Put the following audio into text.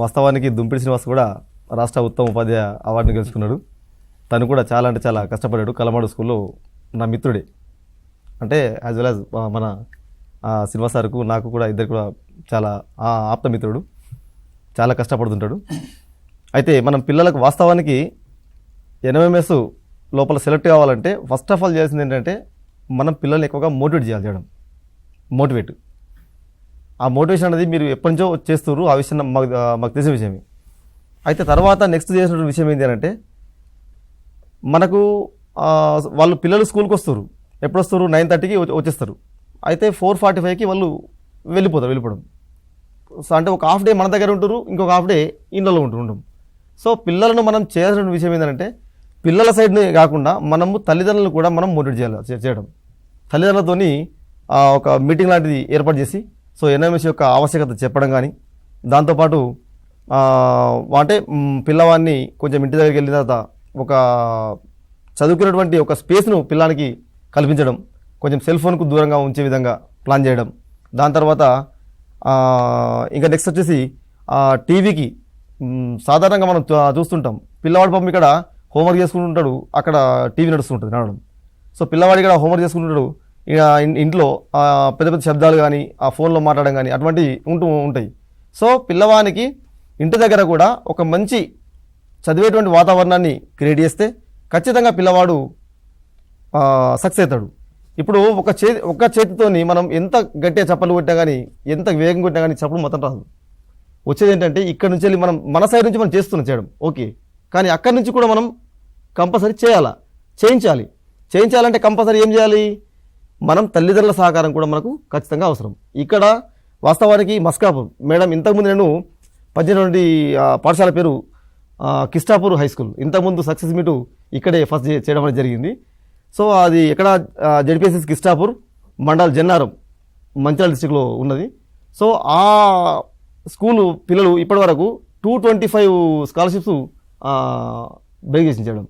వాస్తవానికి దుంపిడి శ్రీనివాస్ కూడా రాష్ట్ర ఉత్తమ ఉపాధ్యాయ అవార్డుని గెలుచుకున్నాడు. తను కూడా చాలా అంటే చాలా కష్టపడ్డాడు కలమాడు స్కూల్లో నా మిత్రుడే. అంటే యాజ్ వెల్ యాజ్ మన శ్రీనివాస్ సార్కు నాకు కూడా ఇద్దరు కూడా చాలా ఆప్త మిత్రుడు. చాలా కష్టపడుతుంటాడు. అయితే మనం పిల్లలకు వాస్తవానికి ఎన్ఎంఎస్ లోపల సెలెక్ట్ కావాలంటే ఫస్ట్ ఆఫ్ ఆల్ చేయాల్సింది ఏంటంటే మనం పిల్లల్ని ఎక్కువగా మోటివేట్ చేయాలి చేయడం. మోటివేట్ ఆ మోటివేషన్ అనేది మీరు ఎప్పటి నుంచో చేస్తున్నారు. ఆ విషయం మాకు మాకు తెలిసిన విషయమే. అయితే తర్వాత నెక్స్ట్ చేసిన విషయం ఏంటి అంటే మనకు వాళ్ళు పిల్లలు స్కూల్కి వస్తారు. ఎప్పుడు వస్తారు నైన్ థర్టీకి వచ్చేస్తారు. అయితే ఫోర్ ఫార్టీ ఫైవ్కి వాళ్ళు వెళ్ళిపోతారు వెళ్ళిపోవడం. సో అంటే ఒక హాఫ్ డే మన దగ్గర ఉంటారు ఇంకొక హాఫ్ డే ఇళ్ళలో ఉంటూ ఉంటాం సో పిల్లలను మనం చేయాల్సిన విషయం ఏంటంటే పిల్లల సైడ్ని కాకుండా మనము తల్లిదండ్రులను కూడా మనం మోటివేట్ చేయాలి చేయడం. తల్లిదండ్రులతోని ఒక మీటింగ్ లాంటిది ఏర్పాటు చేసి సో ఎన్ఎంఎస్ యొక్క ఆవశ్యకత చెప్పడం కానీ దాంతోపాటు అంటే పిల్లవాడిని కొంచెం ఇంటి దగ్గరికి వెళ్ళిన తర్వాత ఒక చదువుకున్నటువంటి ఒక స్పేస్ను పిల్లానికి కల్పించడం కొంచెం సెల్ ఫోన్కు దూరంగా ఉంచే విధంగా ప్లాన్ చేయడం. దాని తర్వాత ఇంకా నెక్స్ట్ వచ్చేసి టీవీకి సాధారణంగా మనం చూస్తుంటాం. పిల్లవాడి పాపం ఇక్కడ హోంవర్క్ చేసుకుంటుంటాడు అక్కడ టీవీ నడుస్తుంటుంది నడవడం. సో పిల్లవాడి ఇక్కడ హోంవర్క్ చేసుకుంటుంటాడు ఇంట్లో పెద్ద పెద్ద శబ్దాలు కానీ ఆ ఫోన్లో మాట్లాడడం కానీ అటువంటివి ఉంటూ ఉంటాయి. సో పిల్లవానికి ఇంటి దగ్గర కూడా ఒక మంచి చదివేటువంటి వాతావరణాన్ని క్రియేట్ చేస్తే ఖచ్చితంగా పిల్లవాడు సక్సెస్ అవుతాడు. ఇప్పుడు ఒక చేతి ఒక చేతితోని మనం ఎంత గట్టిగా చప్పలు కొట్టినా కానీ ఎంత వేగం కొట్టినా కానీ చప్పుడు మొత్తం రాదు. వచ్చేది ఏంటంటే ఇక్కడ నుంచి వెళ్ళి మనం మన సైడ్ నుంచి మనం చేస్తున్నాం చేయడం. ఓకే. కానీ అక్కడి నుంచి కూడా మనం కంపల్సరీ చేయాలా? చేయించాలి. చేయించాలంటే కంపల్సరీ ఏం చేయాలి? మనం తల్లిదండ్రుల సహకారం కూడా మనకు ఖచ్చితంగా అవసరం. ఇక్కడ వాస్తవానికి మస్కాపూర్ మేడం ఇంతకుముందు నేను పద్దెనిమిది పాఠశాల పేరు కిష్టాపూర్ కిస్టాపూర్ హై స్కూల్. ఇంతకుముందు సక్సెస్ మీటు ఇక్కడే ఫస్ట్ చేయడం అనేది జరిగింది. సో అది ఎక్కడ జడ్పిఎస్ఎస్ కిస్టాపూర్ మండల్ జన్నారం మంచిర్యాల డిస్టిక్లో ఉన్నది. సో ఆ స్కూలు పిల్లలు ఇప్పటి వరకు two twenty five scholarships break చేయడం